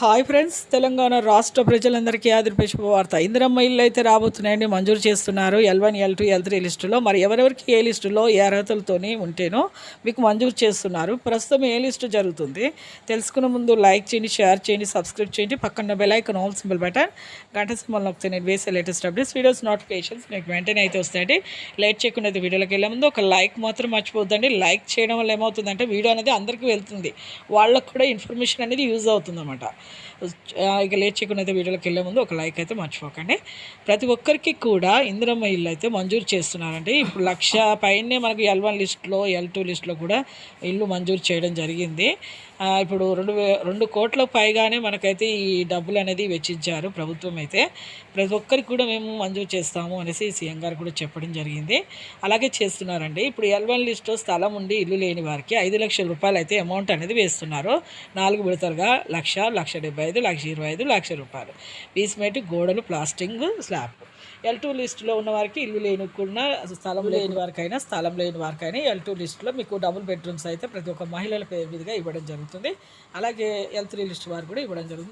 Hi friends Telangana రాష్ట్ర ప్రజలందరికీ ఆదిరిపే శుభవార్త. ఇందిరమ్మ ఇల్లు అయితే రాబోతున్నాయండి మంజూరు చేస్తున్నారు. L one L two L three లిస్టులో. మరి ఎవరెవరికి ఏ లిస్టులో ఏ అర్హతలతోనే ఉంటేనో మీకు మంజూరు చేస్తున్నారు. ప్రస్తుతం ఏ లిస్టు జరుగుతుంది? తెలుసుకున్న ముందు లైక్ చేయండి షేర్ చేయండి సబ్స్క్రైబ్ చేయండి. పక్కన bell icon or symbol button గంట సింబల్ నొక్కితే నేను వేసే లేటెస్ట్ అప్డేట్స్ వీడియోస్ నోటిఫికేషన్స్ మీకు వెంటనే అయితే వస్తాయండి. లేట్ చేయకుండా అయితే వీడియోలోకి వెళ్ళే ముందు ఒక లైక్ మాత్రం మర్చిపోద్దండి లైక్ చేయడం వల్ల ఏమవుతుందంటే వీడియో అనేది అందరికీ వెళ్తుంది. వాళ్ళకు కూడా ఇన్ఫర్మేషన్ అనేది యూజ్ అవుతుందన్నమాట. ఇక లేట్ చేయకుండా అయితే వీడియోలోకి వెళ్ళే ముందు ఒక లైక్ అయితే మర్చిపోకండి. ప్రతి ఒక్కరికి కూడా ఇందిరమ్మ ఇల్లు అయితే మంజూరు చేస్తున్నారండి. ఇప్పుడు లక్ష పైనే మనకి ఎల్ వన్ లిస్ట్లో ఎల్ టూ లిస్ట్లో కూడా ఇల్లు మంజూరు చేయడం జరిగింది. ఇప్పుడు రెండు రెండు కోట్ల పైగానే మనకైతే ఈ డబ్బులు అనేది వెచ్చించారు ప్రభుత్వం అయితే. ప్రతి ఒక్కరికి కూడా మేము మంజూరు చేస్తాము అనేసి సీఎం గారు కూడా చెప్పడం జరిగింది. అలాగే చేస్తున్నారండి. ఇప్పుడు ఎల్వన్ లిస్ట్లో స్థలం ఉండి ఇల్లు లేని వారికి ఐదు లక్షల రూపాయలు అయితే అమౌంట్ అనేది వేస్తున్నారు. నాలుగు విడతలుగా లక్ష లక్ష డెబ్బై ఐదు లక్ష ఇరవై ఐదు లక్ష రూపాయలు. పీస్మేట్ గోడలు ప్లాస్టింగ్ స్లాబ్ ఎల్ టూ లిస్టులో ఉన్న వారికి ఇల్లు లేనుకున్న స్థలం లేని వారికైనా స్థలం లేని వారికైనా ఎల్ టూ లిస్టులో మీకు డబుల్ బెడ్రూమ్స్ అయితే ప్రతి ఒక్క మహిళల పేరు మీదుగా ఇవ్వడం జరుగుతుంది. అలాగే ఎల్ త్రీ లిస్ట్ వారు కూడా ఇవ్వడం జరుగుతుంది.